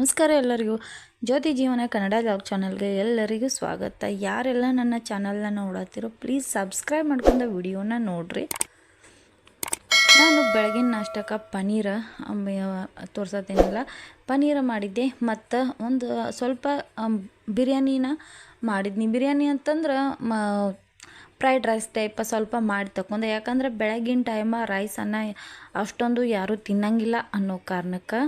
ನಮಸ್ಕಾರ ಎಲ್ಲರಿಗೂ. ಜ್ಯೋತಿ ಜೀವನ ಕನ್ನಡ ಲಾಗ್ ಚಾನಲ್ಗೆ ಎಲ್ಲರಿಗೂ ಸ್ವಾಗತ. ಯಾರೆಲ್ಲ ನನ್ನ ಚಾನಲ್ನ ನೋಡತ್ತಿರೋ ಪ್ಲೀಸ್ ಸಬ್ಸ್ಕ್ರೈಬ್ ಮಾಡ್ಕೊಂಡು ವಿಡಿಯೋನ ನೋಡ್ರಿ. ನಾನು ಬೆಳಗಿನ ನಾಷ್ಟಕ್ಕೆ ಪನ್ನೀರ ತೋರ್ಸತ್ತೀನಲ್ಲ ಪನ್ನೀರ ಮಾಡಿದ್ದೆ. ಮತ್ತು ಒಂದು ಸ್ವಲ್ಪ ಬಿರಿಯಾನಿನ ಮಾಡಿದ್ನಿ. ಬಿರಿಯಾನಿ ಅಂತಂದ್ರೆ, ಮ ಫ್ರೈಡ್ ರೈಸ್ ಟೈಪ ಸ್ವಲ್ಪ ಮಾಡಿ ತಗೊಂಡೆ ಯಾಕಂದ್ರೆ ಬೆಳಗಿನ ಟೈಮ ರೈಸನ್ನು ಅಷ್ಟೊಂದು ಯಾರೂ ತಿನ್ನಂಗಿಲ್ಲ ಅನ್ನೋ ಕಾರಣಕ್ಕೆ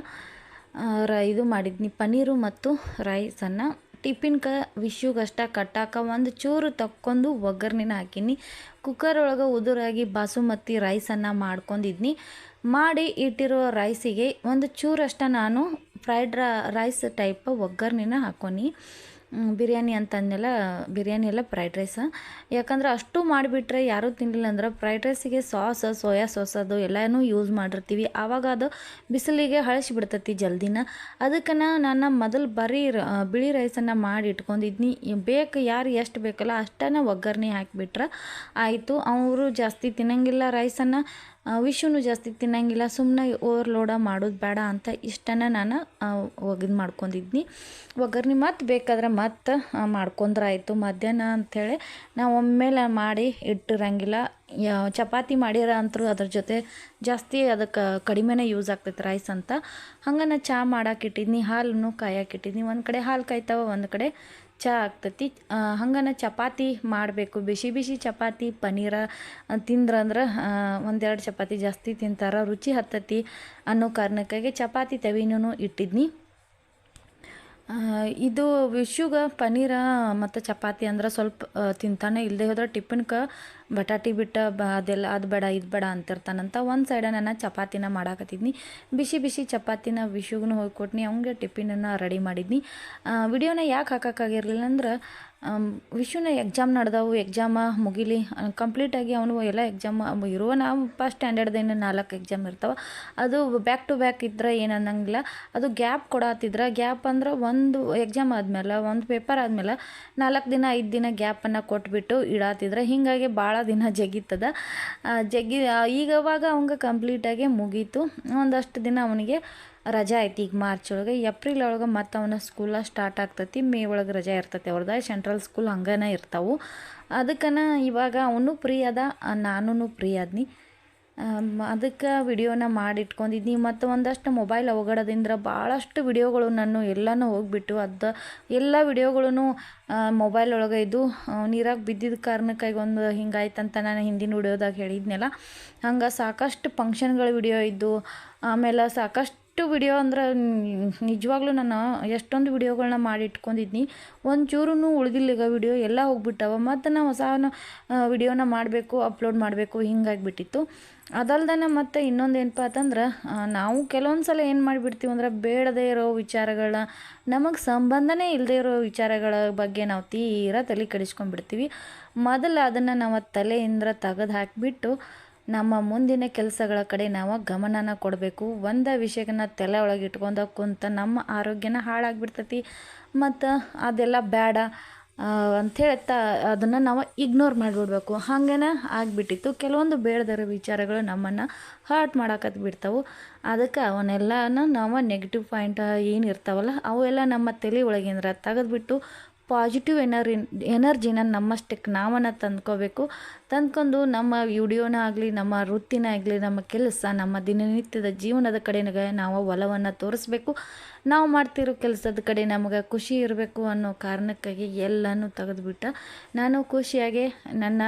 ಇದು ಮಾಡಿದ್ನಿ. ಪನ್ನೀರು ಮತ್ತು ರೈಸನ್ನು. ಟಿಫಿನ್ಕ ವಿಶ್ಯುಗಷ್ಟ ಕಟ್ಟಾಕ ಒಂದು ಚೂರು ತಕ್ಕೊಂಡು ಒಗ್ಗರ್ಣಿನ ಹಾಕೀನಿ. ಕುಕ್ಕರ್ ಒಳಗೆ ಉದುರಾಗಿ ಬಾಸುಮತಿ ರೈಸನ್ನು ಮಾಡ್ಕೊಂಡಿದ್ನಿ. ಮಾಡಿ ಇಟ್ಟಿರೋ ರೈಸಿಗೆ ಒಂದು ಚೂರಷ್ಟ ನಾನು ಫ್ರೈಡ್ ರೈಸ್ ಟೈಪ್ ಒಗ್ಗರ್ಣಿನ ಹಾಕೋನಿ. ಬಿರಿಯಾನಿ ಅಂತಂದೆಲ್ಲ ಬಿರಿಯಾನಿ ಎಲ್ಲ ಫ್ರೈಡ್ ರೈಸ ಯಾಕಂದ್ರೆ ಅಷ್ಟು ಮಾಡಿಬಿಟ್ರೆ ಯಾರೂ ತಿನ್ನಲಿಲ್ಲ ಅಂದ್ರೆ ಫ್ರೈಡ್ ರೈಸಿಗೆ ಸಾಸ್ ಸೋಯಾ ಸಾಸ್ ಅದು ಎಲ್ಲನೂ ಯೂಸ್ ಮಾಡಿರ್ತೀವಿ. ಆವಾಗ ಅದು ಬಿಸಿಲಿಗೆ ಹಳಸಿ ಬಿಡ್ತೈತಿ ಜಲ್ದಿನ. ಅದಕ್ಕೆ ನಾನು ಮೊದಲು ಬರೀ ಬಿಳಿ ರೈಸನ್ನು ಮಾಡಿ ಇಟ್ಕೊಂಡಿದ್ನಿ ಬೇಕು ಯಾರು ಎಷ್ಟು ಬೇಕಲ್ಲ ಅಷ್ಟನ್ನು ಒಗ್ಗರಣೆ ಹಾಕಿಬಿಟ್ರೆ ಆಯಿತು. ಅವರು ಜಾಸ್ತಿ ತಿನ್ನಂಗಿಲ್ಲ ರೈಸನ್ನು ವಿಷುನು ಜಾಸ್ತಿ ತಿನ್ನಂಗಿಲ್ಲ. ಸುಮ್ಮನೆ ಓವರ್ಲೋಡ ಮಾಡೋದು ಬೇಡ ಅಂತ ಇಷ್ಟನ್ನು ನಾನು ಒಗ್ದು ಮಾಡ್ಕೊಂಡಿದ್ನಿ. ಒಗ್ಗರಣೆ ಮತ್ತು ಬೇಕಾದ್ರೆ ಮತ್ತೆ ಮಾಡ್ಕೊಂಡ್ರೆ ಆಯಿತು ಮಧ್ಯಾಹ್ನ ಅಂಥೇಳಿ ನಾವು ಒಮ್ಮೆಲೆ ಮಾಡಿ ಇಟ್ಟಿರಂಗಿಲ್ಲ. ಯಾ- ಚಪಾತಿ ಮಾಡಿರ ಅಂತರೂ ಅದ್ರ ಜೊತೆ ಜಾಸ್ತಿ ಅದಕ್ಕೆ ಕಡಿಮೆನೇ ಯೂಸ್ ಆಗ್ತೈತೆ ರೈಸ್ ಅಂತ. ಹಂಗೆ ನಾ ಚಹಾ ಮಾಡಾಕಿಟ್ಟಿದ್ನಿ ಇಟ್ಟಿದ್ನಿ ಹಾಲನ್ನು ಕಾಯಕ್ಕೆ ಒಂದು ಕಡೆ ಹಾಲು ಕಾಯ್ತಾವ, ಒಂದು ಕಡೆ ಚಹಾ ಆಗ್ತೈತಿ. ಹಂಗನ ಚಪಾತಿ ಮಾಡಬೇಕು. ಬಿಸಿ ಬಿಸಿ ಚಪಾತಿ ಪನ್ನೀರ ತಿಂದ್ರಂದ್ರೆ ಒಂದೆರಡು ಚಪಾತಿ ಜಾಸ್ತಿ ತಿಂತಾರೆ. ರುಚಿ ಹತ್ತತಿ ಅನ್ನೋ ಕಾರಣಕ್ಕಾಗಿ ಚಪಾತಿ ತವಿನೂ ಇಟ್ಟಿದ್ನಿ. ಇದು ವಿಶುಗ ಪನ್ನೀರ ಮತ್ತು ಚಪಾತಿ ಅಂದ್ರೆ ಸ್ವಲ್ಪ ತಿಂತಾನೆ. ಇಲ್ಲದೆ ಹೋದ್ರೆ ಟಿಫಿನ್ಗೆ ಬಟಾಟಿ ಬಿಟ್ಟ ಬ ಅದೆಲ್ಲ ಅದು ಬೇಡ, ಇದು ಬೇಡ ಅಂತಿರ್ತಾನಂತ ಒಂದು ಸೈಡ ನಾನು ಚಪಾತಿನ ಮಾಡಾಕತ್ತಿದ್ನಿ. ಬಿಸಿ ಬಿಸಿ ಚಪಾತಿನ ವಿಶುಗೂ ಹೋಗಿ ಕೊಟ್ನಿ ಅವ್ನಿಗೆ ಟಿಫಿನನ್ನು ರೆಡಿ ಮಾಡಿದ್ನಿ. ವಿಡಿಯೋನ ಯಾಕೆ ಹಾಕೋಕ್ಕಾಗಿರಲಿಲ್ಲ ಅಂದ್ರೆ ವಿಶುನ ಎಕ್ಸಾಮ್ ನಡೆದವು ಎಕ್ಸಾಮ ಮುಗಿಲಿ. ಕಂಪ್ಲೀಟಾಗಿ ಅವನು ಎಲ್ಲ ಎಕ್ಸಾಮ್ ಇರುವ ನಾವು ಫಸ್ಟ್ ಸ್ಟ್ಯಾಂಡರ್ಡ್ದೇನು ನಾಲ್ಕು ಎಕ್ಸಾಮ್ ಇರ್ತಾವೆ. ಅದು ಬ್ಯಾಕ್ ಟು ಬ್ಯಾಕ್ ಇದ್ರೆ ಏನು ಅನ್ನಂಗಿಲ್ಲ. ಅದು ಗ್ಯಾಪ್ ಕೊಡತ್ತಿದ್ರೆ ಗ್ಯಾಪ್ ಅಂದ್ರೆ ಒಂದು ಎಕ್ಸಾಮ್ ಆದಮೇಲೆ, ಒಂದು ಪೇಪರ್ ಆದಮೇಲೆ ನಾಲ್ಕು ದಿನ, ಐದು ದಿನ ಗ್ಯಾಪನ್ನು ಕೊಟ್ಬಿಟ್ಟು ಇಡಾತಿದ್ರೆ. ಹೀಗಾಗಿ ಭಾಳ ದಿನ ಜಗಿತದ. ಜಗಿ ಜಗ್ಗಿ ಈಗವಾಗ ಈಗ ಅವಾಗ ಅವಂಗೆ ಕಂಪ್ಲೀಟಾಗಿ ಮುಗೀತು. ಒಂದಷ್ಟು ದಿನ ಅವನಿಗೆ ರಜಾ ಐತಿ ಈಗ ಮಾರ್ಚ್ ಒಳಗೆ ಏಪ್ರಿಲ್ ಒಳಗೆ ಮತ್ತು ಅವನ ಸ್ಕೂಲ ಸ್ಟಾರ್ಟ್ ಆಗ್ತೈತಿ. ಮೇ ಒಳಗೆ ರಜಾ ಇರ್ತೈತಿ ಅವ್ರದ್ದು ಸೆಂಟ್ರಲ್ ಸ್ಕೂಲ್ ಹಂಗನ ಇರ್ತಾವೆ. ಅದಕ್ಕನ ಇವಾಗ ಅವನು ಫ್ರೀ ಅದ ನಾನು ಫ್ರೀ ಆದ್ನಿ. ಅದಕ್ಕೆ ವಿಡಿಯೋನ ಮಾಡಿ ಇಟ್ಕೊಂಡಿದ್ನಿ ಮತ್ತು ಒಂದಷ್ಟು ಮೊಬೈಲ್ ಅವಘಡದಿಂದ ಭಾಳಷ್ಟು ವಿಡಿಯೋಗಳು ನಾನು ಎಲ್ಲನೂ ಹೋಗ್ಬಿಟ್ಟು ಅದು ಎಲ್ಲ ವಿಡಿಯೋಗಳೂ ಮೊಬೈಲ್ ಒಳಗೆ ಇದು ನೀರಾಗ ಬಿದ್ದಿದ್ದ ಕಾರಣಕ್ಕಾಗಿ ಒಂದು ಹಿಂಗಾಯ್ತಂತ ನಾನು ಹಿಂದಿನ ವಿಡಿಯೋದಾಗ ಹೇಳಿದ್ನಲ್ಲ. ಹಂಗೆ ಸಾಕಷ್ಟು ಫಂಕ್ಷನ್ಗಳ ವಿಡಿಯೋ ಇದ್ದು, ಆಮೇಲೆ ಸಾಕಷ್ಟು ವಿಡಿಯೋ ಅಂದ್ರೆ ನಿಜವಾಗ್ಲೂ ನಾನು ಎಷ್ಟೊಂದು ವಿಡಿಯೋಗಳನ್ನ ಮಾಡಿ ಇಟ್ಕೊಂಡಿದ್ನಿ ಒಂದು ಚೂರು ಉಳಿದಿಲ್ಲ ಈಗ ವಿಡಿಯೋ ಎಲ್ಲ ಹೋಗ್ಬಿಟ್ಟವ. ಮತ್ತು ನಾನು ಹೊಸ ವಿಡಿಯೋನ ಮಾಡಬೇಕು ಅಪ್ಲೋಡ್ ಮಾಡಬೇಕು, ಹಿಂಗಾಗಿಬಿಟ್ಟಿತ್ತು. ಅದಲ್ದನ ಮತ್ತು ಇನ್ನೊಂದು ಏನಪ್ಪ ಅಂತಂದ್ರೆ ನಾವು ಕೆಲವೊಂದು ಸಲ ಏನು ಮಾಡಿಬಿಡ್ತೀವಿ ಅಂದ್ರೆ ಬೇಡದೇ ಇರೋ ವಿಚಾರಗಳನ್ನ, ನಮಗೆ ಸಂಬಂಧನೇ ಇಲ್ಲದೇ ಇರೋ ವಿಚಾರಗಳ ಬಗ್ಗೆ ನಾವು ತೀರಾ ತಲೆ ಕೆಡಿಸ್ಕೊಂಡ್ಬಿಡ್ತೀವಿ. ಮೊದಲು ಅದನ್ನು ನಾವು ತಲೆಯಿಂದ ತೆಗೆದು ಹಾಕಿಬಿಟ್ಟು ನಮ್ಮ ಮುಂದಿನ ಕೆಲಸಗಳ ಕಡೆ ನಾವು ಗಮನನ ಕೊಡಬೇಕು. ಒಂದು ವಿಷಯನ ತಲೆ ಒಳಗೆ ಇಟ್ಕೊಂಡು ಕುಂತ ನಮ್ಮ ಆರೋಗ್ಯನ ಹಾಳಾಗ್ಬಿಡ್ತೈತಿ. ಮತ್ತು ಅದೆಲ್ಲ ಬೇಡ ಅಂಥೇಳಿ ತ ಅದನ್ನು ನಾವು ಇಗ್ನೋರ್ ಮಾಡಿಬಿಡ್ಬೇಕು. ಹಾಗೇನೆ ಆಗಿಬಿಟ್ಟಿತ್ತು. ಕೆಲವೊಂದು ಬೇಡದಿರೋ ವಿಚಾರಗಳು ನಮ್ಮನ್ನು ಹರ್ಟ್ ಮಾಡಾಕತ್ ಬಿಡ್ತಾವೆ. ಅದಕ್ಕೆ ಅವನ್ನೆಲ್ಲನ ನಾವು ನೆಗೆಟಿವ್ ಪಾಯಿಂಟ್ ಏನು ಇರ್ತಾವಲ್ಲ, ಅವೆಲ್ಲ ನಮ್ಮ ತಲೆ ಒಳಗಿಂದ್ರ ತೆಗೆದ್ಬಿಟ್ಟು ಪಾಸಿಟಿವ್ ಎನರ್ ಎನರ್ಜಿನ ನಮ್ಮಷ್ಟಕ್ಕೆ ನಾವನ್ನು ತಂದ್ಕೋಬೇಕು. ತಂದ್ಕೊಂಡು ನಮ್ಮ ವಿಡಿಯೋನ ಆಗಲಿ, ನಮ್ಮ ವೃತ್ತಿನ ಆಗಲಿ, ನಮ್ಮ ಕೆಲಸ, ನಮ್ಮ ದಿನನಿತ್ಯದ ಜೀವನದ ಕಡೆಗೆ ನಾವು ಒಲವನ್ನು ತೋರಿಸ್ಬೇಕು. ನಾವು ಮಾಡ್ತಿರೋ ಕೆಲಸದ ಕಡೆ ನಮಗೆ ಖುಷಿ ಇರಬೇಕು ಅನ್ನೋ ಕಾರಣಕ್ಕಾಗಿ ಎಲ್ಲನೂ ತೆಗೆದುಬಿಟ್ಟು. ನಾನು ಖುಷಿಯಾಗಿ ನನ್ನ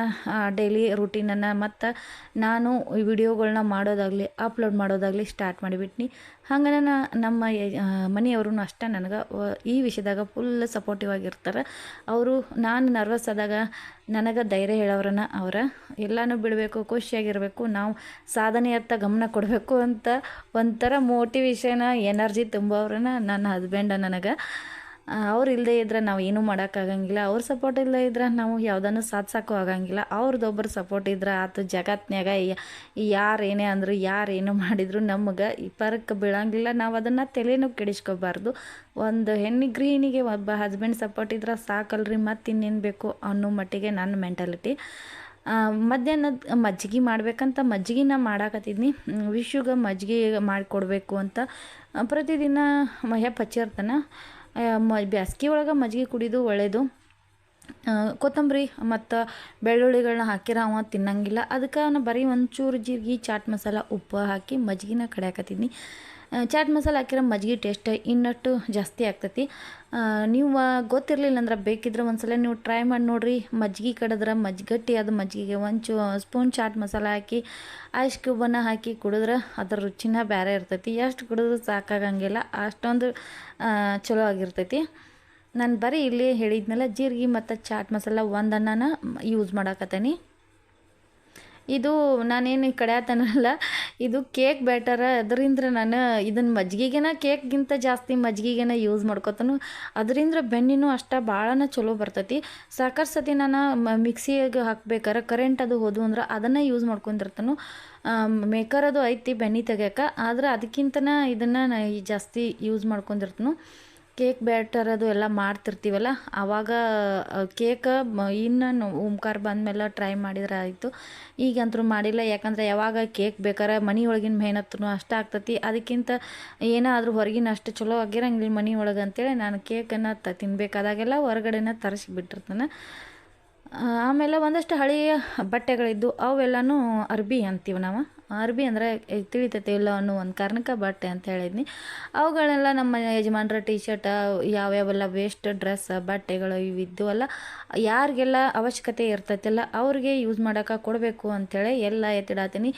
ಡೈಲಿ ರೂಟೀನನ್ನು ಮತ್ತು ನಾನು ಈ ವಿಡಿಯೋಗಳನ್ನ ಮಾಡೋದಾಗಲಿ ಅಪ್ಲೋಡ್ ಮಾಡೋದಾಗಲಿ ಸ್ಟಾರ್ಟ್ ಮಾಡಿಬಿಟ್ನಿ. ಹಂಗೆ ನಾನು ನಮ್ಮ ಮನೆಯವರು ಅಷ್ಟೇ ನನಗೆ, ಈ ವಿಷಯದಾಗ ಫುಲ್ ಸಪೋರ್ಟಿವ್ ಆಗಿರ್ತಾರೆ. ಅವರು, ನಾನು ನರ್ವಸ್ ಆದಾಗ ನನಗೆ ಧೈರ್ಯ ಹೇಳೋರನ್ನ ಅವರ ಎಲ್ಲನೂ ಬಿಡಬೇಕು, ಖುಷಿಯಾಗಿರಬೇಕು, ನಾವು ಸಾಧನೆಯತ್ತ ಗಮನ ಕೊಡಬೇಕು ಅಂತ ಒಂಥರ ಮೋಟಿವೇಶನ ಎನರ್ಜಿ ತುಂಬೋರನ್ನ ನನ್ನ ಹಸ್ಬೆಂಡ ನನಗೆ. ಅವ್ರು ಇಲ್ಲದೆ ಇದ್ರೆ ನಾವು ಏನೂ ಮಾಡೋಕ್ಕಾಗಂಗಿಲ್ಲ ಅವ್ರ ಸಪೋರ್ಟ್ ಇಲ್ಲದೆ ಇದ್ರೆ ನಾವು ಯಾವುದನ್ನು ಸಾಧ್ಸೋಕ್ಕೂ ಆಗಂಗಿಲ್ಲ. ಅವ್ರದ್ದೊಬ್ಬರು ಸಪೋರ್ಟ್ ಇದ್ರೆ ಆತು ಜಗತ್ನ್ಯಾಗ ಯಾರು ಏನೇ ಅಂದರು ಯಾರು ಏನು ಮಾಡಿದ್ರು ನಮಗೆ ಈ ಪರಕ್ಕೆ ಬೀಳಂಗಿಲ್ಲ. ನಾವು ಅದನ್ನು ತಲೆನೂ ಕೆಡಿಸ್ಕೋಬಾರ್ದು. ಒಂದು ಹೆಣ್ಣು ಗೃಹಿಣಿಗೆ ಒಬ್ಬ ಹಸ್ಬೆಂಡ್ ಸಪೋರ್ಟ್ ಇದ್ರೆ ಸಾಕಲ್ರಿ, ಮತ್ತು ಇನ್ನೇನು ಬೇಕು ಅನ್ನೋ ಮಟ್ಟಿಗೆ ನನ್ನ ಮೆಂಟಾಲಿಟಿ ಮಧ್ಯಾಹ್ನದ ಮಜ್ಜಿಗೆ ಮಾಡ್ಬೇಕಂತ ಮಜ್ಜಿಗೆನ ಮಾಡಾಕತ್ತಿದ್ನಿ. ವಿಶುಗೆ ಮಜ್ಜಿಗೆ ಮಾಡಿಕೊಡ್ಬೇಕು ಅಂತ. ಪ್ರತಿದಿನ ಮಹ್ಯ ಹಚ್ಚಿರ್ತಾನೆ ಮ ಬ್ಯಾಸ್ಗೆ ಒಳಗೆ ಮಜ್ಜಿಗೆ ಕುಡಿದು ಒಳ್ಳೆಯದು ಕೊತ್ತಂಬರಿ ಮತ್ತು ಬೆಳ್ಳುಳ್ಳಿಗಳನ್ನ ಹಾಕಿರ ಅವ ತಿನ್ನಂಗಿಲ್ಲ. ಅದಕ್ಕೆ ನಾನು ಬರೀ ಒಂಚೂರು ಜೀರಿಗೆ ಚಾಟ್ ಮಸಾಲ ಉಪ್ಪು ಹಾಕಿ ಮಜ್ಜಿಗೆನ ಕಡಿಯಾಕತ್ತೀನಿ. ಆ, ಚಾಟ್ ಮಸಾಲ ಹಾಕಿರೋ ಮಜ್ಜಿಗೆ ಟೇಸ್ಟ್ ಇನ್ನಷ್ಟು ಜಾಸ್ತಿ ಆಗ್ತೈತಿ. ನೀವು ಗೊತ್ತಿರಲಿಲ್ಲ ಅಂದ್ರೆ ಬೇಕಿದ್ರೆ ಒಂದ್ಸಲ ನೀವು ಟ್ರೈ ಮಾಡಿ ನೋಡ್ರಿ. ಮಜ್ಜಿಗೆ ಕಡಿದ್ರೆ ಮಜ್ಜಿಗಟ್ಟಿ ಅದು ಮಜ್ಜಿಗೆಗೆ ಒಂದು ಸ್ಪೂನ್ ಚಾಟ್ ಮಸಾಲ ಹಾಕಿ ಐಸ್ ಕ್ಯೂಬನ್ನು ಹಾಕಿ ಕುಡಿದ್ರೆ ಅದ್ರ ರುಚಿನ ಬೇರೆ ಇರ್ತೈತಿ. ಎಷ್ಟು ಕುಡಿದ್ರೂ ಸಾಕಾಗಂಗಿಲ್ಲ. ಅಷ್ಟೊಂದು ಚಲೋ ಆಗಿರ್ತೈತಿ. ನಾನು ಬರೀ ಇಲ್ಲಿ ಹೇಳಿದ್ನಲ್ಲ, ಜೀರಿಗೆ ಮತ್ತು ಚಾಟ್ ಮಸಾಲ ಒಂದನ್ನ ಯೂಸ್ ಮಾಡಾಕತ್ತೇನಿ. ಇದು ನಾನೇನು ಕಡೆಯತನಲ್ಲ ಇದು ಕೇಕ್ ಬ್ಯಾಟರ ಅದರಿಂದ ನಾನು ಇದನ್ನು ಮಜ್ಜಿಗೆಗೆನ ಕೇಕ್ಗಿಂತ ಜಾಸ್ತಿ ಮಜ್ಜಿಗೆಗೆನ ಯೂಸ್ ಮಾಡ್ಕೊತಾನು. ಅದರಿಂದ ಬೆನ್ನಿನೂ ಅಷ್ಟ ಭಾಳನ ಚಲೋ ಬರ್ತೈತಿ. ಸಾಕಷ್ಟು ಸತಿ ನಾನು ಮಿಕ್ಸಿಗೆ ಹಾಕ್ಬೇಕಾರೆ ಕರೆಂಟ್ ಅದು ಹೋದು ಅಂದ್ರೆ ಅದನ್ನು ಯೂಸ್ ಮಾಡ್ಕೊಂಡಿರ್ತಾನು. ಮೇಕರ್ ಅದು ಐತಿ ಬೆನ್ನಿ ತೆಗಿಯೋಕೆ, ಆದ್ರೆ ಅದಕ್ಕಿಂತನ ಇದನ್ನು ಜಾಸ್ತಿ ಯೂಸ್ ಮಾಡ್ಕೊಂಡಿರ್ತಾನು. ಕೇಕ್ ಬ್ಯಾಟರ್ ಅದು ಎಲ್ಲ ಮಾಡ್ತಿರ್ತೀವಲ್ಲ ಆವಾಗ ಕೇಕ್ ಇನ್ನು ಓಂಕಾರ ಬಂದಮೇಲೆ ಟ್ರೈ ಮಾಡಿದ್ರೆ ಆಯಿತು. ಈಗಂತೂ ಮಾಡಿಲ್ಲ, ಯಾಕಂದ್ರೆ ಯಾವಾಗ ಕೇಕ್ ಬೇಕಾರೆ ಮನೆ ಒಳಗಿನ ಮೆಹನತ್ತೂ ಅಷ್ಟು ಆಗ್ತತಿ. ಅದಕ್ಕಿಂತ ಏನಾದರೂ ಹೊರಗಿನ ಅಷ್ಟು ಚಲೋ ಆಗಿರಂಗಿಲ್ಲ ಮನೆ ಒಳಗೆ ಅಂತೇಳಿ ನಾನು ಕೇಕನ್ನು ತ, ತಿನ್ಬೇಕಾದಾಗೆಲ್ಲ ಹೊರಗಡೆನ ತರಿಸಿ ಬಿಟ್ಟಿರ್ತಾನೆ ಆಮೇಲೆ ಒಂದಷ್ಟು ಹಳೆಯ ಬಟ್ಟೆಗಳಿದ್ದು ಅವೆಲ್ಲನೂ ಅರ್ಬಿ ಅಂತೀವಿ ನಾವು. ಅರ್ಬಿ ಅಂದರೆ ತಿಳಿತೈತೆ ಇಲ್ಲ ಅನ್ನೋ ಒಂದು ಕಾರಣಕ್ಕೆ ಬಟ್ಟೆ ಅಂತ ಹೇಳಿದ್ನಿ. ಅವುಗಳೆಲ್ಲ ನಮ್ಮ ಯಜಮಾನ್ರ ಟೀ ಶರ್ಟ್ ಯಾವ್ಯಾವೆಲ್ಲ ವೇಸ್ಟ್ ಡ್ರೆಸ್ ಬಟ್ಟೆಗಳು ಇವು ಅಲ್ಲ, ಯಾರಿಗೆಲ್ಲ ಅವಶ್ಯಕತೆ ಇರ್ತೈತಿಲ್ಲ ಅವ್ರಿಗೆ ಯೂಸ್ ಮಾಡೋಕೆ ಕೊಡಬೇಕು ಅಂಥೇಳಿ ಎಲ್ಲ ಎತ್ತಿಡಾತೀನಿ.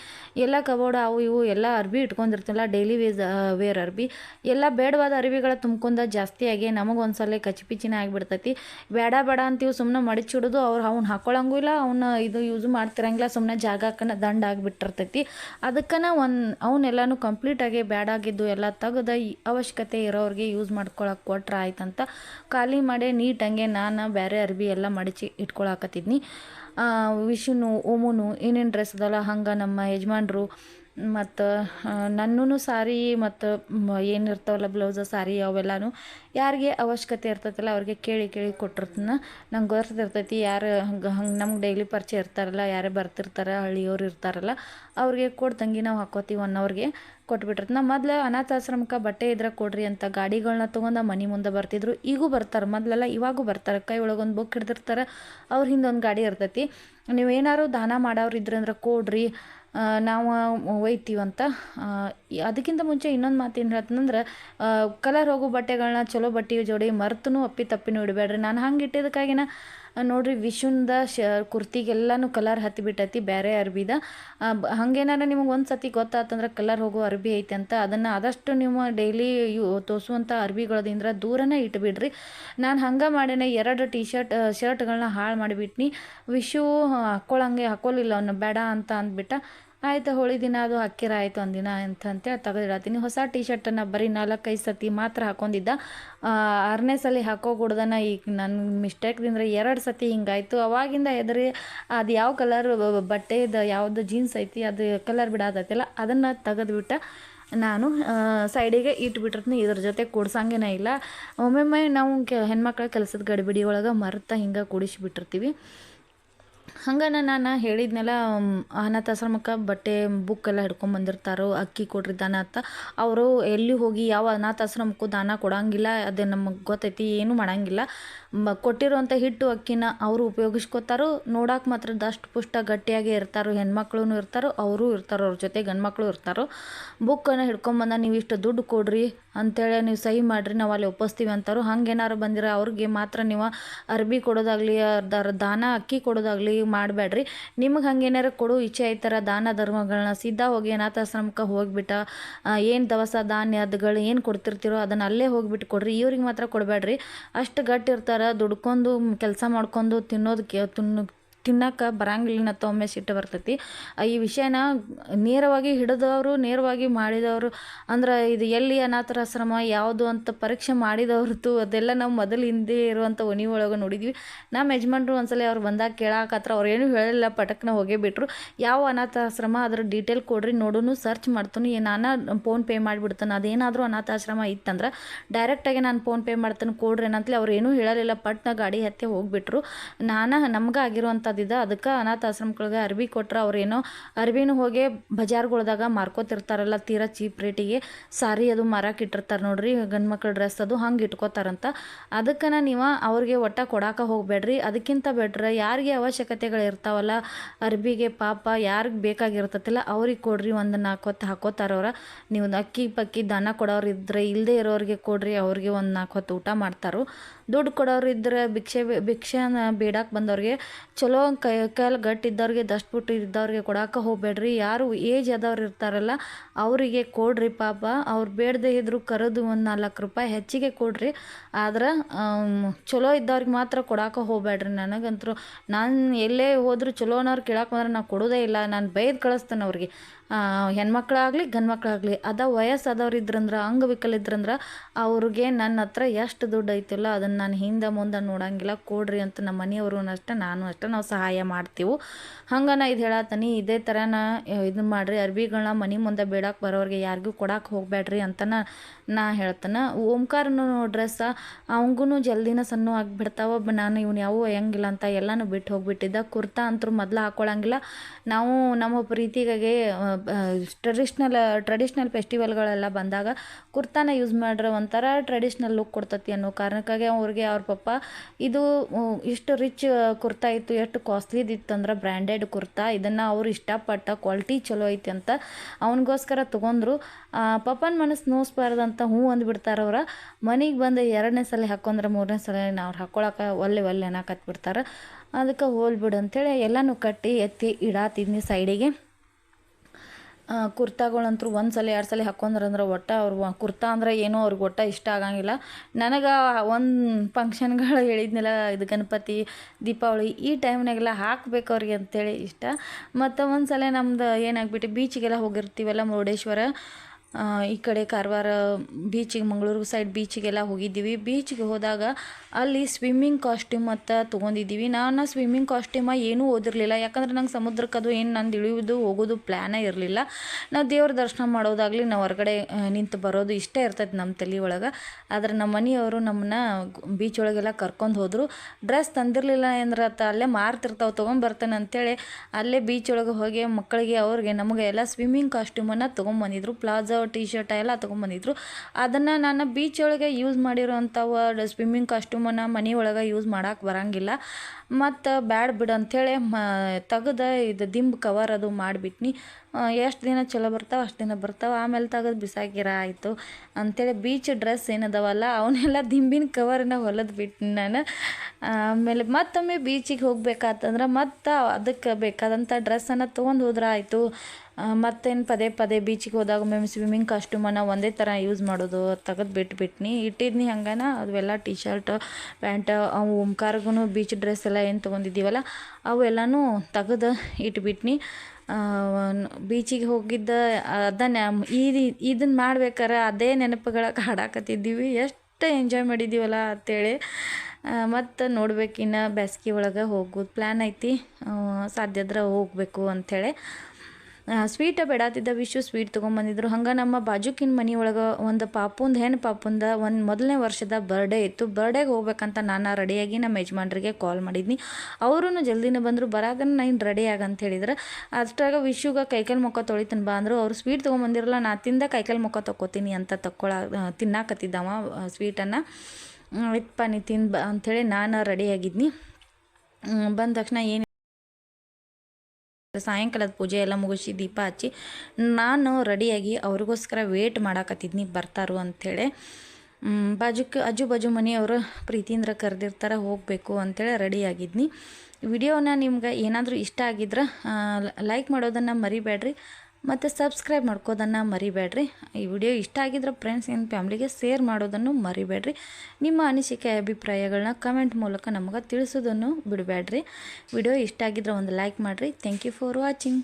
ಎಲ್ಲ ಕಬೋರ್ಡ್ ಅವು ಇವು ಎಲ್ಲ ಅರ್ಬಿ ಇಟ್ಕೊಂಡಿರ್ತಿಲ್ಲ ಡೈಲಿ ವೇಸ್ ವೇರ್ ಅರ್ಬಿ. ಎಲ್ಲ ಬೇಡವಾದ ಅರಿವಿಗಳ ತುಂಬ್ಕೊಂಡ ಜಾಸ್ತಿಯಾಗಿ ನಮಗೆ ಕಚ್ಚಿಪಿಚಿನ ಆಗಿಬಿಡ್ತೈತಿ. ಬೇಡ ಬೇಡ ಅಂತೀವಿ ಸುಮ್ಮನೆ ಮಡಚಿಡೋದು ಅವ್ರು ಅವ್ನು ಹಾಕೊಳ್ಳಂಗೂ ಇಲ್ಲ ಅವನ್ನ ಇದು ಯೂಸ್ ಮಾಡ್ತಿರಂಗಿಲ್ಲ ಸುಮ್ಮನೆ ಜಾಗಕ್ಕನ ದಂಡ ಆಗಿಬಿಟ್ಟಿರ್ತೈತಿ. ಅದಕ್ಕನ ಒಂದು ಅವನ್ನೆಲ್ಲನೂ ಕಂಪ್ಲೀಟಾಗಿ ಬ್ಯಾಡ್ ಆಗಿದ್ದು ಎಲ್ಲ ತೆಗೆದ ಅವಶ್ಯಕತೆ ಇರೋರಿಗೆ ಯೂಸ್ ಮಾಡ್ಕೊಳಕ್ಕೆ ಕೊಟ್ರೆ ಆಯ್ತಂತ ಖಾಲಿ ಮಾಡಿ ನೀಟಂಗೆ ನಾನು ಬೇರೆ ಅರ್ಬಿ ಎಲ್ಲ ಮಡಚಿ ಇಟ್ಕೊಳಕತ್ತಿದ್ನಿ. ವಿಷುನು ಓಮುನು ಏನೇನು ಡ್ರೆಸ್ ಅದಲ್ಲ, ಹಂಗೆ ನಮ್ಮ ಯಜಮಾನ್ರು ಮತ್ತು ನನ್ನೂ ಸಾರಿ ಮತ್ತು ಏನಿರ್ತಾವಲ್ಲ ಬ್ಲೌಸ, ಸಾರಿ ಅವೆಲ್ಲನೂ ಯಾರಿಗೆ ಅವಶ್ಯಕತೆ ಇರ್ತೈತಲ್ಲ ಅವ್ರಿಗೆ ಕೇಳಿ ಕೇಳಿ ಕೊಟ್ಟಿರ್ತೀನಿ. ನಂಗೆ ಗೊತ್ತಿರ್ತೈತಿ ಯಾರು ಹಂಗೆ ಹಂಗೆ ನಮ್ಗೆ ಡೈಲಿ ಪರಿಚಯ ಇರ್ತಾರಲ್ಲ, ಯಾರೇ ಬರ್ತಿರ್ತಾರೆ, ಹಳ್ಳಿಯವ್ರು ಇರ್ತಾರಲ್ಲ, ಅವ್ರಿಗೆ ಕೊಡ್ತಂಗಿ ನಾವು ಹಾಕೋತೀವಿ ಒನ್ ಅವ್ರಿಗೆ ಕೊಟ್ಬಿಟ್ಟಿರ್ತೀನಿ. ಮೊದ್ಲು ಅನಾಥಾಶ್ರಮಕ್ಕೆ ಬಟ್ಟೆ ಇದ್ರೆ ಕೊಡ್ರಿ ಅಂತ ಗಾಡಿಗಳನ್ನ ತೊಗೊಂಡು ಮನೆ ಮುಂದೆ ಬರ್ತಿದ್ರು, ಈಗೂ ಬರ್ತಾರೆ. ಮೊದಲೆಲ್ಲ ಇವಾಗೂ ಬರ್ತಾರೆ. ಕೈ ಒಳಗೊಂದು ಬುಕ್ ಹಿಡ್ದಿರ್ತಾರೆ, ಅವ್ರ ಹಿಂದೆ ಒಂದು ಗಾಡಿ ಇರ್ತೈತಿ. ನೀವೇನಾದ್ರು ದಾನ ಮಾಡೋರು ಇದ್ರಂದ್ರೆ ಕೊಡ್ರಿ ನಾವು ಒಯ್ತೀವಂತ ಅದಕ್ಕಿಂತ ಮುಂಚೆ ಇನ್ನೊಂದು ಮಾತು ಏನು ಹೇಳ್ತಂದ್ರೆ ಕಲರ್ ಹೋಗೋ ಬಟ್ಟೆಗಳನ್ನ ಚಲೋ ಬಟ್ಟೆ ಜೋಡಿ ಮರ್ತೂ ಅಪ್ಪಿ ತಪ್ಪಿನೂ ಇಡಬೇಡ್ರಿ. ನಾನು ಹಂಗೆ ಇಟ್ಟಿದ್ದಕ್ಕಾಗಿನ ನೋಡಿರಿ ವಿಶುಂದ ಶ, ಕುರ್ತಿಗೆಲ್ಲನೂ ಕಲರ್ ಹತ್ತಿಬಿಟ್ಟೈತಿ ಬೇರೆ ಅರ್ಬಿದ. ಹಂಗೇನಾರ ನಿಮಗೆ ಒಂದು ಸತಿ ಗೊತ್ತಾತಂದ್ರೆ ಕಲರ್ ಹೋಗೋ ಅರ್ಬಿ ಐತೆ ಅಂತ. ಅದನ್ನು ಆದಷ್ಟು ನೀವು ಡೈಲಿ ಯು ತೋರಿಸುವಂಥ ಅರ್ಬಿಗಳದಿಂದ ದೂರನೇ ಇಟ್ಬಿಡ್ರಿ. ನಾನು ಹಂಗೆ ಮಾಡೇನೆ, ಎರಡು ಟಿ ಶರ್ಟ್ ಶರ್ಟ್ಗಳನ್ನ ಹಾಳು ಮಾಡಿಬಿಟ್ನಿ. ವಿಶು ಹಾಕ್ಕೊಳಂಗೆ ಹಾಕ್ಕೊಲಿಲ್ಲ ಅವನು, ಬೇಡ ಅಂತ ಅಂದ್ಬಿಟ್ಟ. ಆಯ್ತು ಹೋಳಿ ದಿನ ಅದು ಹಾಕಿರ ಆಯಿತು ಒಂದಿನ ಅಂತ ಅಂತೇಳಿ ತೆಗೆದಿಡತ್ತೀನಿ ಹೊಸ ಟಿ ಶರ್ಟನ್ನು ಬರೀ ನಾಲ್ಕೈದು ಸತಿ ಮಾತ್ರ ಹಾಕೊಂಡಿದ್ದ. ಆರನೇ ಸಲ ಹಾಕೋಗುಡ್ದನ ಈಗ ನನ್ನ ಮಿಸ್ಟೇಕ್ದಿಂದ ಎರಡು ಸತಿ ಹಿಂಗಾಯ್ತು. ಅವಾಗಿಂದ ಎದ್ರಿ ಅದು ಯಾವ ಕಲರ್ ಬಟ್ಟೆದು ಯಾವುದು ಜೀನ್ಸ್ ಐತಿ, ಅದು ಕಲರ್ ಬಿಡಾತೈತಿಲ್ಲ, ಅದನ್ನು ತೆಗೆದ್ಬಿಟ್ಟ ನಾನು ಸೈಡಿಗೆ ಇಟ್ಬಿಟ್ಟಿರ್ತೀನಿ. ಇದ್ರ ಜೊತೆ ಕೂಡ್ಸಂಗೇನೇ ಇಲ್ಲ. ಒಮ್ಮೊಮ್ಮೆ ನಾವು ಕೆ, ಹೆಣ್ಮಕ್ಳ ಕೆಲಸದ ಗಡಿಬಿಡಿ ಒಳಗೆ ಮರ್ತ ಹಿಂಗೆ ಕೂಡಿಸಿಬಿಟ್ಟಿರ್ತೀವಿ. ಹಂಗನ ನಾನು ಹೇಳಿದ್ನೆಲ್ಲ ಅನಾಥ ಅನಾಥಾಶ್ರಮಕ್ಕೆ ಬಟ್ಟೆ ಬುಕ್ ಎಲ್ಲ ಹಿಡ್ಕೊಂಬಂದಿರ್ತಾರೋ ಅಕ್ಕಿ ಕೊಡ್ರಿ ದಾನ ಅಂತ. ಅವರು ಎಲ್ಲಿ ಹೋಗಿ ಯಾವ ಅನಾಥಾಶ್ರಮಕ್ಕೂ ದಾನ ಕೊಡಂಗಿಲ್ಲ, ಅದು ನಮಗೆ ಗೊತ್ತೈತಿ, ಏನೂ ಮಾಡಂಗಿಲ್ಲ. ಕೊಟ್ಟಿರುವಂಥ ಹಿಟ್ಟು, ಅಕ್ಕಿನ ಅವರು ಉಪಯೋಗಿಸ್ಕೊತಾರೋ ನೋಡಕ್ಕೆ ಮಾತ್ರ ದಷ್ಟು ಪುಷ್ಟ ಗಟ್ಟಿಯಾಗಿ ಇರ್ತಾರೋ ಹೆಣ್ಮಕ್ಳು ಇರ್ತಾರೋ, ಅವರು ಇರ್ತಾರೋ, ಅವ್ರ ಜೊತೆ ಗಂಡ್ಮಕ್ಳು ಇರ್ತಾರೋ. ಬುಕ್ಕನ್ನು ಹಿಡ್ಕೊಂಬಂದ ನೀವು ಇಷ್ಟು ದುಡ್ಡು ಕೊಡ್ರಿ ಅಂತೇಳಿ ನೀವು ಸಹಿ ಮಾಡಿರಿ, ನಾವು ಅಲ್ಲಿ ಒಪ್ಪಿಸ್ತೀವಿ ಅಂತಾರೋ. ಏನಾರು ಬಂದಿರ ಅವ್ರಿಗೆ ಮಾತ್ರ ನೀವು ಅರ್ಬಿ ಕೊಡೋದಾಗಲಿ ದಾನ ಅಕ್ಕಿ ಕೊಡೋದಾಗಲಿ ಮಾಡಬೇಡ್ರಿ ನಿಮಗೆ ಹಂಗೇನಾರು ಕೊಡು, ಇಚ್ಛೆ ಐತರ ದಾನ ಧರ್ಮಗಳನ್ನ ಸೀದಾ ಹೋಗಿ ಅನಾಥಾಶ್ರಮಕ್ಕೆ ಹೋಗಿಬಿಟ್ಟ ಏನು ದವಸ ಧಾನ್ಯಗಳು ಏನು ಕೊಡ್ತಿರ್ತೀರೋ ಅದನ್ನು ಅಲ್ಲೇ ಹೋಗಿಬಿಟ್ಟು ಕೊಡ್ರಿ. ಇವ್ರಿಗೆ ಮಾತ್ರ ಕೊಡಬೇಡ್ರಿ ಅಷ್ಟು ಗಟ್ಟಿ ಇರ್ತಾರೆ, ದುಡ್ಕೊಂಡು ಕೆಲಸ ಮಾಡ್ಕೊಂಡು ತಿನ್ನೋದಕ್ಕೆ ತಿನ್ನು ತಿನ್ನಕ್ಕೆ ಬರಂಗಿಲ್ಲ ಒಮ್ಮೆ ಸಿಟ್ಟು ಬರ್ತೈತಿ. ಈ ವಿಷಯನ ನೇರವಾಗಿ ಹಿಡಿದವರು, ನೇರವಾಗಿ ಮಾಡಿದವರು, ಅಂದ್ರೆ ಇದು ಎಲ್ಲಿ ಅನಾಥಾಶ್ರಮ, ಯಾವುದು ಅಂತ ಪರೀಕ್ಷೆ ಮಾಡಿದವ್ರದ್ದು, ಅದೆಲ್ಲ ನಾವು ಮೊದಲು ಹಿಂದೆ ಇರುವಂಥ ಒನಿ ಒಳಗೆ ನೋಡಿದ್ವಿ. ನಮ್ಮ ಯಜಮಾನ್ರು ಒಂದ್ಸಲ ಅವ್ರು ಬಂದಾಗ ಕೇಳಾಕತ್ರ, ಅವ್ರು ಏನು ಹೇಳಿಲ್ಲ ಪಟಕ್ನ ಹೋಗೇ ಬಿಟ್ರು. ಯಾವ ಅನಾಥಾಶ್ರಮ, ಅದ್ರ ಡೀಟೇಲ್ ಕೊಡ್ರಿ, ನೋಡೋನು ಸರ್ಚ್ ಮಾಡ್ತೀನಿ ನಾನು ಫೋನ್ ಪೇ ಮಾಡಿಬಿಡ್ತಾನೆ, ಅದೇನಾದರೂ ಅನಾಥಾಶ್ರಮ ಇತ್ತಂದ್ರೆ ಡೈರೆಕ್ಟಾಗಿ ನಾನು ಫೋನ್ ಪೇ ಮಾಡ್ತಾನೆ ಕೊಡ್ರಿ ಏನಂತಲೇ ಅವ್ರು ಏನೂ ಹೇಳಲಿಲ್ಲ, ಪಟ್ನ ಗಾಡಿ ಹತ್ತಿ ಹೋಗಿಬಿಟ್ರು. ನಾನು ನಮ್ಗೆ ಆಗಿರುವಂಥದ್ದು ಬೇಕಾದಿದ್ದ ಅದಕ್ಕೆ ಅನಾಥ ಆಶ್ರಮಗಳಿಗೆ ಅರ್ಬಿ ಕೊಟ್ರೆ ಅವ್ರೇನೋ ಅರ್ಬಿನೂ ಹೋಗಿ ಬಜಾರ್ಗಳ್ದಾಗ ಮಾರ್ಕೋತಿರ್ತಾರಲ್ಲ ತೀರಾ ಚೀಪ್ ರೇಟಿಗೆ. ಸಾರಿ, ಅದು ಮಾರಕ್ಕೆ ಇಟ್ಟಿರ್ತಾರೆ ನೋಡ್ರಿ, ಗಂಡು ಮಕ್ಳ ಡ್ರೆಸ್ ಅದು ಹಂಗೆ ಇಟ್ಕೋತಾರಂತ. ಅದಕ್ಕನ ನೀವು ಅವ್ರಿಗೆ ಒಟ್ಟ ಕೊಡಾಕ ಹೋಗಬೇಡ್ರಿ. ಅದಕ್ಕಿಂತ ಬೆಟ್ರ್ ಯಾರಿಗೆ ಅವಶ್ಯಕತೆಗಳು ಇರ್ತಾವಲ್ಲ, ಅರ್ಬಿಗೆ ಪಾಪ ಯಾರಿಗೆ ಬೇಕಾಗಿರ್ತತಿಲ್ಲ, ಅವ್ರಿಗೆ ಕೊಡ್ರಿ ಒಂದು ನಾಲ್ಕು ಹೊತ್ತು ಹಾಕೋತಾರವ್ರ ನೀವು ಅಕ್ಕಿ ಪಕ್ಕಿ ದನ ಕೊಡೋರು ಇದ್ದರೆ ಇಲ್ಲದೆ ಇರೋರಿಗೆ ಕೊಡ್ರಿ, ಅವ್ರಿಗೆ ಒಂದು ನಾಲ್ಕು ಹೊತ್ತು ಊಟ ಮಾಡ್ತಾರೋ. ದುಡ್ಡು ಕೊಡೋರು ಇದ್ರೆ ಭಿಕ್ಷೆ, ಭಿಕ್ಷೆನ ಬೇಡಕ್ಕೆ ಬಂದವ್ರಿಗೆ ಚಲೋ ಕೈ ಕೈಯಲ್ಲಿ ಗಟ್ಟಿದ್ದವ್ರಿಗೆ ದಷ್ಟು ಇದ್ದವ್ರಿಗೆ ಕೊಡೋಕೆ ಹೋಗಬೇಡ್ರಿ. ಯಾರು ಏಜ್ ಆದವ್ರು ಇರ್ತಾರಲ್ಲ, ಅವರಿಗೆ ಕೊಡ್ರಿ ಪಾಪ. ಅವ್ರು ಬೇಡದೇ ಇದ್ದರೂ ಕರೆದು ಒಂದು ನಾಲ್ಕು ರೂಪಾಯಿ ಹೆಚ್ಚಿಗೆ ಕೊಡ್ರಿ. ಆದ್ರೆ ಚಲೋ ಇದ್ದವ್ರಿಗೆ ಮಾತ್ರ ಕೊಡಕ್ಕೆ ಹೋಗಬೇಡ್ರಿ. ನನಗಂತೂ ನಾನು ಎಲ್ಲೇ ಹೋದ್ರು ಚಲೋನವ್ರು ಕೇಳಕ್ಕೆ ಬಂದ್ರೆ ನಾನು ಕೊಡೋದೇ ಇಲ್ಲ. ನಾನು ಬೈದು ಕಳಿಸ್ತೇನೆ ಅವ್ರಿಗೆ. ಹೆಣ್ಮಕ್ಳಾಗಲಿ ಗಂಡು ಮಕ್ಕಳಾಗಲಿ ಅದ ವಯಸ್ಸಾದವ್ರು ಇದ್ರಂದ್ರೆ ಅಂಗವಿಕಲಿದ್ರಂದ್ರೆ ಅವ್ರಿಗೆ ನನ್ನ ಹತ್ರ ಎಷ್ಟು ದುಡ್ಡು ಐತಿಲ್ಲ ಅದನ್ನು ನಾನು ಹಿಂದೆ ಮುಂದೆ ನೋಡಂಗಿಲ್ಲ, ಕೊಡ್ರಿ ಅಂತ ನಮ್ಮ ಮನೆಯವರು ಅಷ್ಟೇ, ನಾನು ಅಷ್ಟೇ ನಾವು ಸಹಾಯ ಮಾಡ್ತೀವಿ. ಹಂಗೆ ನಾ ಇದು ಹೇಳತ್ತೀನಿ ಇದೇ ಥರನ ಇದನ್ನ ಮಾಡಿರಿ ಅರ್ಬಿಗಳನ್ನ ಮನೆ ಮುಂದೆ ಬೇಡಕ್ಕೆ ಬರೋರಿಗೆ ಯಾರಿಗೂ ಕೊಡಕ್ಕೆ ಹೋಗಬೇಡ್ರಿ ಅಂತ ನಾ ಹೇಳ್ತಾನೆ. ಓಂಕಾರನು ಡ್ರೆಸ್ಸ ಅವಂಗೂ ಜಲ್ದಿನ ಸಣ್ಣ ಆಗಿಬಿಡ್ತಾವ ನಾನು ಇವ್ನು ಯಾವ ಹೆಂಗಿಲ್ಲ ಅಂತ ಎಲ್ಲನೂ ಬಿಟ್ಟು ಹೋಗಿಬಿಟ್ಟಿದ್ದ. ಕುರ್ತಾ ಅಂತೂ ಮೊದಲು ಹಾಕೊಳ್ಳಂಗಿಲ್ಲ ನಾವು ನಮ್ಮ ಪ್ರೀತಿಗಾಗಿ ಟ್ರೆಡಿಷ್ನಲ್ ಟ್ರೆಡಿಷ್ನಲ್ ಫೆಸ್ಟಿವಲ್ಗಳೆಲ್ಲ ಬಂದಾಗ ಕುರ್ತಾನ ಯೂಸ್ ಮಾಡ್ರೆ ಒಂಥರ ಟ್ರೆಡಿಷ್ನಲ್ ಲುಕ್ ಕೊಡ್ತತಿ ಅನ್ನೋ ಕಾರಣಕ್ಕಾಗಿ ಅವ್ರಿಗೆ ಅವ್ರ ಪಪ್ಪ ಇದು ಇಷ್ಟು ರಿಚ್ ಕುರ್ತಾ ಇತ್ತು, ಎಷ್ಟು ಕಾಸ್ಟ್ಲಿದಿತ್ತಂದ್ರೆ ಬ್ರ್ಯಾಂಡೆಡ್ ಕುರ್ತಾ, ಇದನ್ನು ಅವ್ರು ಇಷ್ಟಪಟ್ಟ ಕ್ವಾಲಿಟಿ ಚಲೋ ಐತಿ ಅಂತ ಅವನಿಗೋಸ್ಕರ ತೊಗೊಂಡ್ರು. ಪಪ್ಪನ ಮನಸ್ಸು ನೋಸ್ಬಾರ್ದಂತ ಹ್ಞೂ ಅಂದ್ಬಿಡ್ತಾರೆ ಅವ್ರು. ಮನೆಗೆ ಬಂದು ಎರಡನೇ ಸಲ ಹಾಕೊಂಡ್ರೆ ಮೂರನೇ ಸಲ ಅವ್ರು ಹಾಕ್ಕೊಳಕ್ಕೆ ಒಲ್ಲೆ ಒಲ್ಲೆ ಅನ್ನಕತ್ಬಿಡ್ತಾರೆ ಅದಕ್ಕೆ ಹೋಲ್ಬಿಡು ಅಂಥೇಳಿ ಎಲ್ಲನೂ ಕಟ್ಟಿ ಎತ್ತಿ ಇಡಾತಿದ್ನಿ ಸೈಡಿಗೆ ಕುರ್ತಾಗಳಂತೂ ಒಂದು ಸಲ, ಎರಡು ಸಲ ಹಾಕ್ಕೊಂಡ್ರಂದ್ರೆ ಒಟ್ಟು ಅವ್ರು ಕುರ್ತಾ ಅಂದ್ರೆ ಏನೋ ಅವ್ರಿಗೆ ಒಟ್ಟು ಇಷ್ಟ ಆಗಂಗಿಲ್ಲ. ನನಗೆ ಒಂದು ಫಂಕ್ಷನ್ಗಳು ಹೇಳಿದ್ನಲ್ಲ, ಇದು ಗಣಪತಿ, ದೀಪಾವಳಿ, ಈ ಟೈಮ್ನಾಗೆಲ್ಲ ಹಾಕ್ಬೇಕು ಅವ್ರಿಗೆ ಅಂತೇಳಿ ಇಷ್ಟ. ಮತ್ತು ಒಂದು ಸಲ ನಮ್ದು ಏನಾಗ್ಬಿಟ್ಟು, ಬೀಚಿಗೆಲ್ಲ ಹೋಗಿರ್ತೀವಲ್ಲ ಮುರುಡೇಶ್ವರ ಈ ಕಡೆ ಕಾರವಾರ ಬೀಚಿಗೆ ಮಂಗಳೂರು ಸೈಡ್ ಬೀಚಿಗೆಲ್ಲ ಹೋಗಿದ್ದೀವಿ. ಬೀಚ್ಗೆ ಹೋದಾಗ ಅಲ್ಲಿ ಸ್ವಿಮ್ಮಿಂಗ್ ಕಾಸ್ಟ್ಯೂಮ್ ಅಂತ ತೊಗೊಂಡಿದ್ದೀವಿ. ನಾನು ಸ್ವಿಮ್ಮಿಂಗ್ ಕಾಸ್ಟ್ಯೂಮ ಏನೂ ಓದಿರಲಿಲ್ಲ. ಯಾಕಂದ್ರೆ ನಂಗೆ ಸಮುದ್ರಕ್ಕೆ ಅದು ಏನು ನಂದು ಇಳಿಯೋದು ಹೋಗೋದು ಪ್ಲ್ಯಾನೇ ಇರಲಿಲ್ಲ. ನಾವು ದೇವ್ರ ದರ್ಶನ ಮಾಡೋದಾಗಲಿ ನಾವು ಹೊರಗಡೆ ನಿಂತು ಬರೋದು ಇಷ್ಟೇ ಇರ್ತೈತೆ ನಮ್ಮ ತಲೆ ಒಳಗೆ. ಆದ್ರೆ ನಮ್ಮ ಮನೆಯವರು ನಮ್ಮನ್ನ ಬೀಚ್ ಒಳಗೆಲ್ಲ ಕರ್ಕೊಂಡು ಹೋದರು. ಡ್ರೆಸ್ ತಂದಿರಲಿಲ್ಲ ಅಂದ್ರೆ ಅಲ್ಲೇ ಮಾರ್ತಿರ್ತಾವೆ ತೊಗೊಂಬರ್ತೇನೆ ಅಂತೇಳಿ ಅಲ್ಲೇ ಬೀಚ್ ಒಳಗೆ ಹೋಗಿ ಮಕ್ಕಳಿಗೆ ಅವ್ರಿಗೆ ನಮಗೆ ಎಲ್ಲ ಸ್ವಿಮ್ಮಿಂಗ್ ಕಾಸ್ಟ್ಯೂಮನ್ನು ತೊಗೊಂಬಂದಿದ್ರು ಪ್ಲಾಜೋ ಟೀ ಶರ್ಟ್ ಎಲ್ಲ ತೊಗೊಂಬಂದಿದ್ರು. ಅದನ್ನು ನಾನು ಬೀಚ್ ಒಳಗೆ ಯೂಸ್ ಮಾಡಿರೋಂಥವು ಸ್ವಿಮ್ಮಿಂಗ್ ಕಾಸ್ಟ್ಯೂಮನ್ನು ಮನೆ ಒಳಗೆ ಯೂಸ್ ಮಾಡೋಕೆ ಬರೋಂಗಿಲ್ಲ. ಮತ್ತು ಬ್ಯಾಡ್ ಬಿಡು ಅಂಥೇಳಿ ಮ, ತೆಗ್ದು ಇದು ದಿಂಬು ಕವರ್ ಅದು ಮಾಡಿಬಿಟ್ನಿ. ಎಷ್ಟು ದಿನ ಚಲೋ ಬರ್ತಾವೆ, ಅಷ್ಟು ದಿನ ಬರ್ತಾವೆ, ಆಮೇಲೆ ತೆಗೆದು ಬಿಸಾಕಿರ ಆಯಿತು ಅಂಥೇಳಿ ಬೀಚ್ ಡ್ರೆಸ್ ಏನದವಲ್ಲ ಅವನ್ನೆಲ್ಲ ದಿಂಬಿನ ಕವರನ್ನ ಹೊಲದು ಬಿಟ್ಟು ನಾನು. ಆಮೇಲೆ ಮತ್ತೊಮ್ಮೆ ಬೀಚಿಗೆ ಹೋಗ್ಬೇಕಾತಂದ್ರೆ ಮತ್ತು ಅದಕ್ಕೆ ಬೇಕಾದಂಥ ಡ್ರೆಸ್ಸನ್ನು ತೊಗೊಂಡು ಹೋದ್ರೆ ಆಯಿತು. ಮತ್ತೇನು ಪದೇ ಪದೇ ಬೀಚಿಗೆ ಹೋದಾಗ ಒಮ್ಮೊಮ್ಮೆ ಸ್ವಿಮ್ಮಿಂಗ್ ಕಾಸ್ಟ್ಯೂಮನ್ನು ಒಂದೇ ಥರ ಯೂಸ್ ಮಾಡೋದು, ತೆಗೆದು ಬಿಟ್ಬಿಟ್ನಿ. ಇಟ್ಟಿದ್ನಿ ಹಂಗನ ಅವೆಲ್ಲ ಟಿ ಶರ್ಟ್ ಪ್ಯಾಂಟ್ ಅವು ಓಂಕಾರ್ಗೂ ಬೀಚ್ ಡ್ರೆಸ್ ಎಲ್ಲ ಏನು ತೊಗೊಂಡಿದ್ದೀವಲ್ಲ, ಅವೆಲ್ಲನೂ ತೆಗೆದು ಇಟ್ಬಿಟ್ನಿ. ಬೀಚಿಗೆ ಹೋಗಿದ್ದ, ಅದನ್ನ, ಈ ಇದನ್ನ ಮಾಡ್ಬೇಕಾರೆ ಅದೇ ನೆನಪುಗಳ ಹಾಡಾಕತ್ತಿದ್ದೀವಿ ಎಷ್ಟು ಎಂಜಾಯ್ ಮಾಡಿದ್ದೀವಲ್ಲ ಅಂತೇಳಿ. ಮತ್ತು ನೋಡ್ಬೇಕಿನ್ನ ಬ್ಯಾಸ್ಗೆ ಒಳಗೆ ಹೋಗೋದು ಪ್ಲ್ಯಾನ್ ಐತಿ. ಸಾಧ್ಯದ್ರೆ ಹೋಗಬೇಕು ಅಂಥೇಳಿ ಸ್ವೀಟ ಬೇಡಾತಿದ್ದ ವಿಶು ಸ್ವೀಟ್ ತೊಗೊಂಬಂದಿದ್ರು. ಹಂಗೆ ನಮ್ಮ ಬಾಜುಕಿನ ಮನೆ ಒಳಗೆ ಒಂದು ಪಾಪುಂದು ಹೆಣ್ಣು ಪಾಪುಂದ ಒಂದು ಮೊದಲನೇ ವರ್ಷದ ಬರ್ಡೇ ಇತ್ತು. ಬರ್ಡೇಗೆ ಹೋಗ್ಬೇಕಂತ ನಾನು ರೆಡಿಯಾಗಿ ನಮ್ಮ ಯಜಮಾನ್ರಿಗೆ ಕಾಲ್ ಮಾಡಿದ್ನಿ. ಅವರು ಜಲ್ದಿನೇ ಬಂದರು ಬರಾದನ್ನ ನಾನು ರೆಡಿ ಆಗಂತ ಹೇಳಿದ್ರೆ. ಅಷ್ಟಾಗ ವಿಶುಗ ಕೈಕಲ್ ಮುಖ ತೊಳಿತೀನಿ ಬಾ ಅಂದರು. ಅವ್ರು ಸ್ವೀಟ್ ತೊಗೊಂಬಂದಿರಲ್ಲ, ನಾ ತಿಂದ ಕೈಕಲ್ ಮುಖ ತೊಗೋತೀನಿ ಅಂತ ತಕ್ಕೊಳ, ತಿನ್ನಾಕತ್ತಿದ್ದವ ಸ್ವೀಟನ್ನು ಇತ್ತಪ್ಪ ನೀ ತಿನ್ ಬಾ ಅಂಥೇಳಿ ನಾನು ರೆಡಿಯಾಗಿದ್ನಿ ಬಂದ ತಕ್ಷಣ ಏನು ಸಾಯಂಕಾಲದ ಪೂಜೆ ಎಲ್ಲ ಮುಗಿಸಿ ದೀಪ ಹಚ್ಚಿ ನಾನು ರೆಡಿಯಾಗಿ ಅವ್ರಿಗೋಸ್ಕರ ವೇಟ್ ಮಾಡಾಕತ್ತಿದ್ನಿ, ಬರ್ತಾರು ಅಂಥೇಳಿ ಬಾಜುಕ್ಕೆ ಅಜ್ಜು ಬಾಜು ಮನೆಯವರು ಪ್ರೀತಿಯಿಂದ ಕರೆದಿರ್ತಾರೆ, ಹೋಗಬೇಕು ಅಂಥೇಳಿ ರೆಡಿಯಾಗಿದ್ನಿ. ವಿಡಿಯೋನ ನಿಮ್ಗೆ ಏನಾದರೂ ಇಷ್ಟ ಆಗಿದ್ರೆ ಲೈಕ್ ಮಾಡೋದನ್ನು ಮರಿಬೇಡ್ರಿ. ಮತ್ತು ಸಬ್ಸ್ಕ್ರೈಬ್ ಮಾಡ್ಕೋದನ್ನು ಮರಿಬೇಡ್ರಿ. ಈ ವಿಡಿಯೋ ಇಷ್ಟ ಆಗಿದ್ರೆ ಫ್ರೆಂಡ್ಸ್ ಏನು ಫ್ಯಾಮ್ಲಿಗೆ ಶೇರ್ ಮಾಡೋದನ್ನು ಮರಿಬೇಡ್ರಿ. ನಿಮ್ಮ ಅನಿಸಿಕೆ, ಅಭಿಪ್ರಾಯಗಳನ್ನ ಕಮೆಂಟ್ ಮೂಲಕ ನಮಗೆ ತಿಳಿಸೋದನ್ನು ಬಿಡಬೇಡ್ರಿ. ವಿಡಿಯೋ ಇಷ್ಟ ಆಗಿದ್ರೆ ಒಂದು ಲೈಕ್ ಮಾಡಿರಿ. Thank you for watching